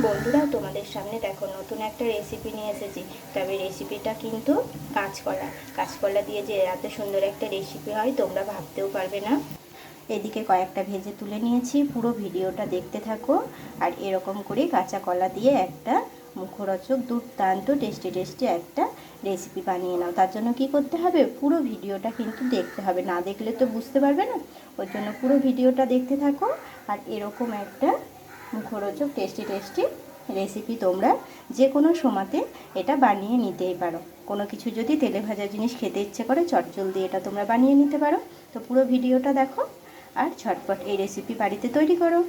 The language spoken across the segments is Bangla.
বন্ধুরা, তোমাদের সামনে দেখো, নতুন একটা রেসিপি নিয়ে এসেছি। তবে রেসিপিটা কিন্তু কাঁচকলা। কাঁচকলা দিয়ে যে এত সুন্দর একটা রেসিপি হয়, তোমরা ভাবতেও পারবে না। এদিকে কয়েকটা ভেজে তুলে নিয়েছি, পুরো ভিডিওটা দেখতে থাকো। আর এরকম করে কাঁচা কলা দিয়ে একটা মুখরোচক, দুর্দান্ত টেস্টি টেস্টি একটা রেসিপি বানিয়ে নাও। তার জন্য কি করতে হবে? পুরো ভিডিওটা কিন্তু দেখতে হবে। না দেখলে তো বুঝতে পারবে না। ওই জন্য পুরো ভিডিওটা দেখতে থাকো। আর এরকম একটা মুখরোচক টেস্টি টেস্টি রেসিপি তোমরা যে কোনো সময়তে এটা বানিয়ে নিতেই পারো। কোনো কিছু যদি তেলে ভাজা জিনিস খেতে ইচ্ছে করে, চটজলদি এটা তোমরা বানিয়ে নিতে পারো। তো পুরো ভিডিওটা দেখো আর ঝটপট এই রেসিপি বাড়িতে তৈরি করো।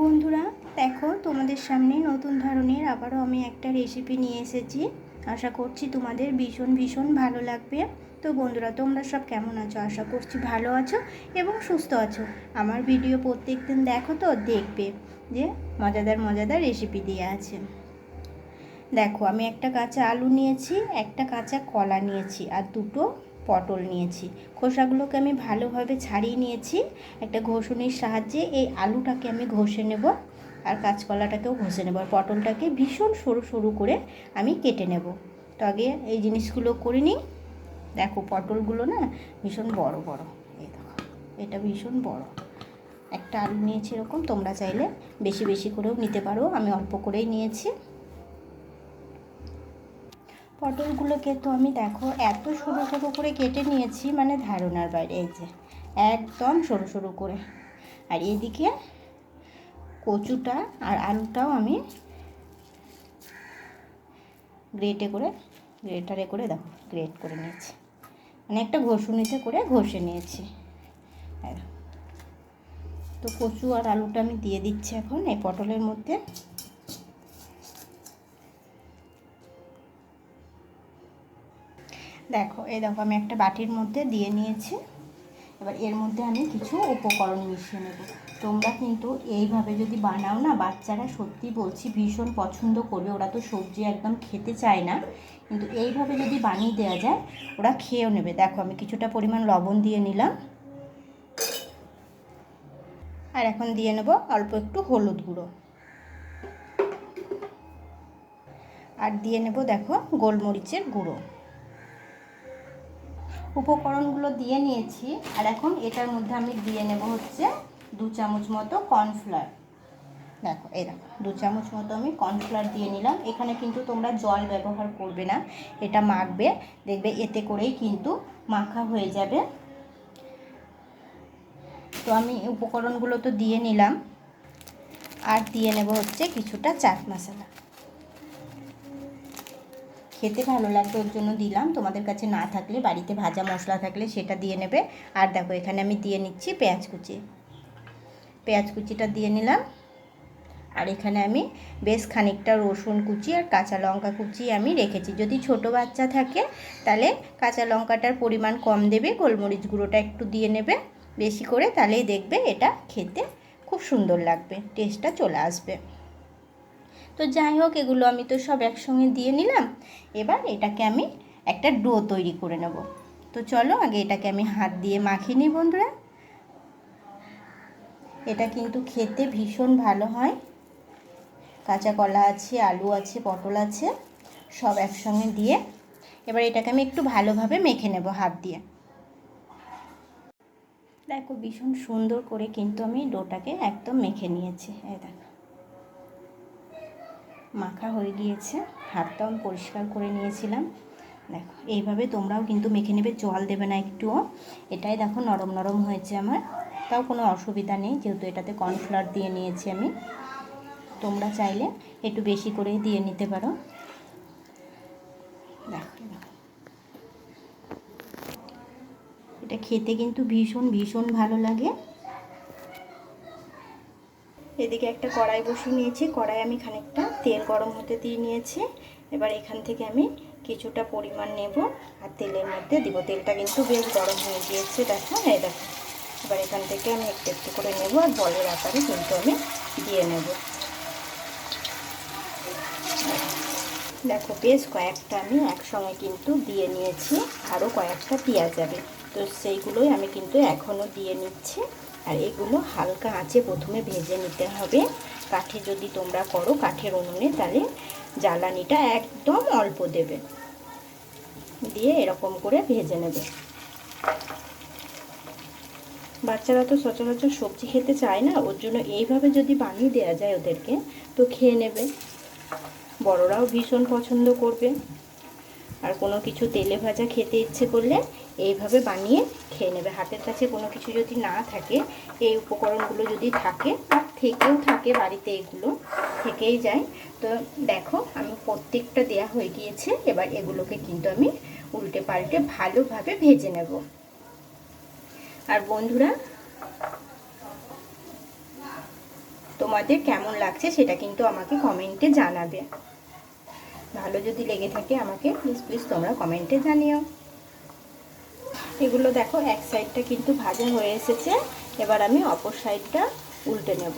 বন্ধুরা, দেখো তোমাদের সামনে নতুন ধরনের আবারও আমি একটা রেসিপি নিয়ে এসেছি। আশা করছি তোমাদের ভীষণ ভীষণ ভালো লাগবে। তো বন্ধুরা, তোমরা সব কেমন আছো? আশা করছি ভালো আছো এবং সুস্থ আছো। আমার ভিডিও প্রত্যেক দিন দেখো তো, দেখবে যে মজাদার মজাদার রেসিপি দিয়ে আছে। দেখো, আমি একটা কাঁচা আলু নিয়েছি, একটা কাঁচা কলা নিয়েছি আর দুটো পটল নিয়েছি। খোসাগুলোকে আমি ভালোভাবে ছাড়িয়ে নিয়েছি। একটা ঘষণির সাহায্যে এই আলুটাকে আমি ঘষে নেব। আর কাঁচকলাটাকেও ঘষে নেব আর পটলটাকে ভীষণ সরু সরু করে আমি কেটে নেব। তো আগে এই জিনিসগুলো করে নিই। দেখো পটলগুলো না ভীষণ বড় বড়। এই দেখো, এটা ভীষণ বড়। একটা আলু নিয়েছি এরকম, তোমরা চাইলে বেশি বেশি করেও নিতে পারো। আমি অল্প করেই নিয়েছি। পটলগুলোকে তো আমি দেখো এত সরু সরু করে কেটে নিয়েছি মানে ধারণার বাইরে, এই যে, একদম সরু সরু করে। আর এদিকে কচুটা আর আলুটাও আমি গ্রেটে করে গ্রেটারে করে দেখো গ্রেট করে নিয়েছি। মানে একটা ঘষুনিতে করে ঘষে নিয়েছি। তো কচু আর আলুটা আমি দিয়ে দিচ্ছি এখন এই পটলের মধ্যে। দেখো, এই দেখো আমি একটা বাটির মধ্যে দিয়ে নিয়েছি। এবার এর মধ্যে আমি কিছু উপকরণ মিশিয়ে নেব। তোমরা কিন্তু এইভাবে যদি বানাও না, বাচ্চারা সত্যি বলছি ভীষণ পছন্দ করবে। ওরা তো সবজি একদম খেতে চায় না। কিন্তু এইভাবে যদি বানিয়ে দেওয়া যায়, ওরা খেয়েও নেবে। দেখো, আমি কিছুটা পরিমাণ লবণ দিয়ে নিলাম। আর এখন দিয়ে নেব অল্প একটু হলুদ গুঁড়ো। আর দিয়ে নেব, দেখো, গোলমরিচের গুঁড়ো। উপকরণগুলো দিয়ে নিয়েছি, আর এখন এটার মধ্যে আমি দিয়ে নেব হচ্ছে দু চামচ মতো কর্নফ্লাওয়ার। দেখো এরকম দু চামচ মতো আমি কর্নফ্লাওয়ার দিয়ে নিলাম। এখানে কিন্তু তোমরা জল ব্যবহার করবে না, এটা মাখবে। দেখবে এতে করেই কিন্তু মাখা হয়ে যাবে। তো আমি উপকরণগুলো তো দিয়ে নিলাম, আর দিয়ে নেব হচ্ছে কিছুটা চাট মশলা। খেতে ভালো লাগবে ওর জন্য দিলাম। তোমাদের কাছে না থাকলে, বাড়িতে ভাজা মশলা থাকলে সেটা দিয়ে নেবে। আর দেখো, এখানে আমি দিয়ে নিচ্ছি পেঁয়াজ কুচি। পেঁয়াজ কুচিটা দিয়ে নিলাম। আর এখানে আমি বেশ খানিকটা রসুন কুচি আর কাঁচা লঙ্কা কুচি আমি রেখেছি। যদি ছোট বাচ্চা থাকে, তাহলে কাঁচা লঙ্কাটার পরিমাণ কম দেবে, গোলমরিচ গুঁড়োটা একটু দিয়ে নেবে। বেশি করে তাহলেই দেখবে এটা খেতে খুব সুন্দর লাগবে, টেস্টটা চলে আসবে। তো যাই হোক, এগুলো আমি তো সব একসঙ্গে দিয়ে নিলাম। এবার এটাকে আমি একটা ডো তৈরি করে নেব। তো চলো, আগে এটাকে আমি হাত দিয়ে মাখিয়ে নিই বন্ধুরা। এটা কিন্তু খেতে ভীষণ ভালো হয়। কাঁচা কলা আছে, আলু আছে, পটল আছে, সব একসঙ্গে দিয়ে এবার এটাকে আমি একটু ভালোভাবে মেখে নেব হাত দিয়ে। দেখো, ভীষণ সুন্দর করে কিন্তু আমি ডোটাকে একদম মেখে নিয়েছি। এই দেখো। মাখা হয়ে গিয়েছে। হাতটাও আমি পরিষ্কার করে নিয়েছিলাম। দেখো, এইভাবে তোমরাও কিন্তু মেখে নেবে, জল দেবে না একটুও। এটাই দেখো নরম নরম হয়েছে আমার। তাও কোনো অসুবিধা নেই, যেহেতু এটাতে কর্নফ্লাওয়ার দিয়ে নিয়েছি আমি। তোমরা চাইলে একটু বেশি করে দিয়ে নিতে পারো। এটা খেতে কিন্তু ভীষণ ভীষণ ভালো লাগে। এদিকে একটা কড়াই বসিয়ে নিয়েছি। কড়াই আমি খানিকটা তেল গরম হতে দিয়ে নিয়েছি। এবার এখান থেকে আমি কিছুটা পরিমাণ নেব আর তেলের মধ্যে দিব। তেলটা কিন্তু বেশ গরম হয়ে গিয়েছে, দেখো, এই দেখো। এবার এখান থেকে আমি একটু একটু করে নেব আর বলের আকারে কিন্তু আমি দিয়ে নেব। দেখো, বেশ কয়েকটা আমি একসঙ্গে কিন্তু দিয়ে নিয়েছি আরও কয়েকটা দেওয়া যাবে। তো সেইগুলোই আমি কিন্তু এখনও দিয়ে নিচ্ছি। আর এগুলো হালকা আঁচে প্রথমে ভেজে নিতে হবে। কাঠে যদি তোমরা করো কাঠের উনুনে, তাহলে জ্বালানিটা একদম অল্প দেবে। দিয়ে এরকম করে ভেজে নেবে। বাচ্চারা তো সচরাচর সবজি খেতে চায় না, ওর জন্য এইভাবে যদি বানিয়ে দেওয়া যায় ওদেরকে, তো খেয়ে নেবে। বড়রাও ভীষণ পছন্দ করবে। আর কোনো কিছু তেলে ভাজা খেতে ইচ্ছে করলে এইভাবে বানিয়ে খেয়ে নেবে। হাতের কাছে কোনো কিছু যদি না থাকে, এই উপকরণগুলো যদি থাকে আর থেকেও থাকে বাড়িতে এগুলো, থেকেই যায়। তো দেখো, আমি প্রত্যেকটা দেয়া হয়ে গিয়েছে, এবার এগুলোকে কিন্তু আমি উল্টে পাল্টে ভালোভাবে ভেজে নেব। আর বন্ধুরা, তোমাদের কেমন লাগছে সেটা কিন্তু আমাকে কমেন্টে জানাবে। ভালো যদি লেগে থাকে আমাকে প্লিজ প্লিজ তোমরা কমেন্টে জানিও। এগুলো দেখো, এক সাইডটা কিন্তু ভাজা হয়ে এসেছে। এবার আমি অপর সাইডটা উল্টে নেব।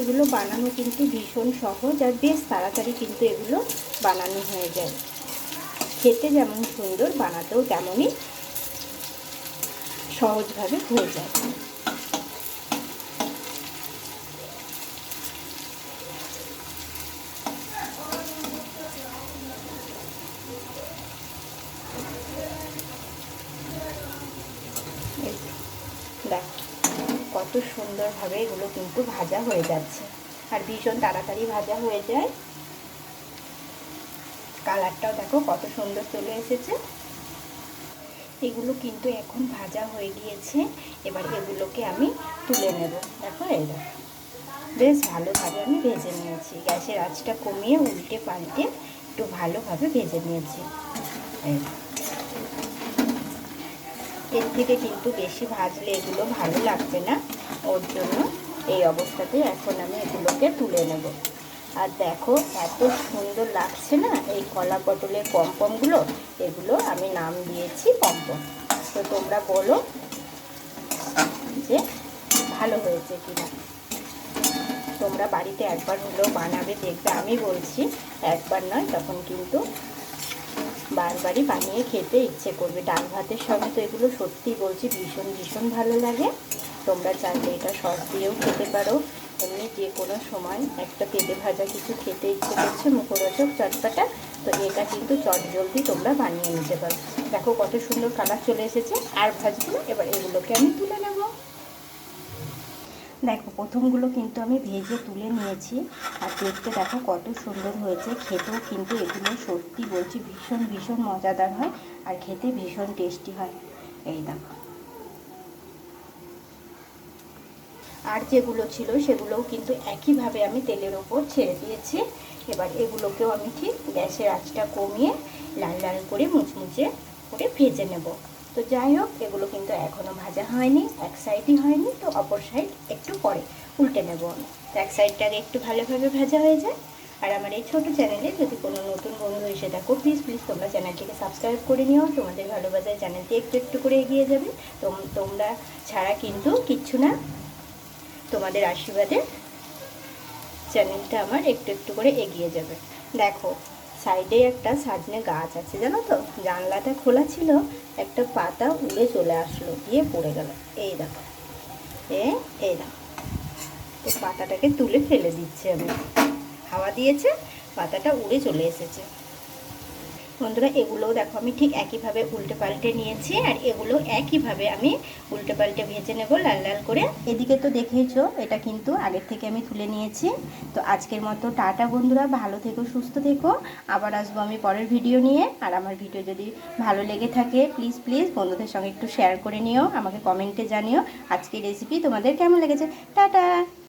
এগুলো বানানো কিন্তু ভীষণ সহজ আর বেশ তাড়াতাড়ি কিন্তু এগুলো বানানো হয়ে যায়। খেতে যেমন সুন্দর, বানাতেও তেমনই সহজভাবে হয়ে যায়। দেখ, কত সুন্দরভাবে এগুলো কিন্তু ভাজা হয়ে যাচ্ছে। আর ভীষণ তাড়াতাড়ি ভাজা হয়ে যায়। কালারটাও দেখো কত সুন্দর চলে এসেছে। এগুলো কিন্তু এখন ভাজা হয়ে গিয়েছে। এবার এগুলোকে আমি তুলে নেব। দেখো দেখো। বেশ ভালোভাবে আমি ভেজে নিয়েছি। গ্যাসের আঁচটা কমিয়ে উল্টে পাল্টে একটু ভালোভাবে ভেজে নিয়েছি। এর থেকে কিন্তু বেশি ভাজলে এগুলো ভালো লাগবে না। ওর জন্য এই অবস্থাতে এখন আমি এগুলোকে তুলে নেব। আর দেখো, এত সুন্দর লাগছে না? এই কলা পটলের পমপমগুলো, এগুলো আমি নাম দিয়েছি পমপম। তো তোমরা বলো যে ভালো হয়েছে কিনা। তোমরা বাড়িতে একবার হলেও বানাবে, দেখবে। আমি বলছি, একবার নয়, তখন কিন্তু বারবারই বানিয়ে খেতে ইচ্ছে করবে। ডাল ভাতের সঙ্গে তো এগুলো সত্যি বলছি ভীষণ ভীষণ ভালো লাগে। তোমরা চাইলে এটা সস দিয়েও খেতে পারো। এমনি যে কোনো সময় একটা তেলে ভাজা কিছু খেতে ইচ্ছে করছে, মুখরোচক চটপাটা, তো এটা কিন্তু চট জলদি তোমরা বানিয়ে নিতে পারো। দেখো কত সুন্দর কালার চলে এসেছে, আর ভাজবো এবার এগুলোকে আমি তুলে নেব। দেখো, প্রথমগুলো কিন্তু আমি ভেজে তুলে নিয়েছি, আর দেখতে দেখো কত সুন্দর হয়েছে। খেতেও কিন্তু এগুলো সত্যি বলছি ভীষণ ভীষণ মজাদার হয়, আর খেতে ভীষণ টেস্টি হয়। এই দেখো। আর যেগুলো ছিল সেগুলোও কিন্তু একইভাবে আমি তেলের ওপর ছেড়ে দিয়েছি। এবার এগুলোকেও আমি ঠিক গ্যাসের আঁচটা কমিয়ে লাল লাল করে মুচমুচে করে ভেজে নেব। তো যাই হোক, এগুলো কিন্তু এখনও ভাজা হয়নি, এক সাইডই হয়নি, তো অপর সাইড একটু পরে উল্টে নেব আমি। তো এক সাইডটাকে একটু ভালোভাবে ভাজা হয়ে যায়। আর আমার এই ছোটো চ্যানেলে যদি কোনো নতুন বন্ধু এসে থাকো প্লিজ প্লিজ তোমরা চ্যানেলটিকে সাবস্ক্রাইব করে নিও। তোমাদের ভালোবাসায় চ্যানেলটি একটু একটু করে এগিয়ে যাবে। তোমরা ছাড়া কিন্তু কিচ্ছু না। তোমাদের আশীর্বাদে চ্যানেলটা আমার একটু একটু করে এগিয়ে যাবে। দেখো, সাইডে একটা সাজনে গাছ আছে, জানো তো? জানলাটা খোলা ছিল, একটা পাতা উড়ে চলে আসলো দিয়ে পড়ে গেল। এই দেখো, এ, এই দেখো। তো পাতাটাকে তুলে ফেলে দিচ্ছে আমি। হাওয়া দিয়েছে, পাতাটা উড়ে চলে এসেছে। বন্ধুরা, এগুলোও দেখো আমি ঠিক একইভাবে উল্টে পাল্টে নিয়েছি আর এগুলো একইভাবে আমি উল্টে পাল্টে ভেজে নেব লাল লাল করে। এদিকে তো দেখেইছো, এটা কিন্তু আগের থেকে আমি তুলে নিয়েছি। তো আজকের মতো টাটা বন্ধুরা, ভালো থেকো, সুস্থ থেকো। আবার আসব আমি পরের ভিডিও নিয়ে। আর আমার ভিডিও যদি ভালো লেগে থাকে প্লিজ প্লিজ বন্ধুদের সঙ্গে একটু শেয়ার করে নিও, আমাকে কমেন্টে জানিও আজকের রেসিপি তোমাদের কেমন লেগেছে। টাটা!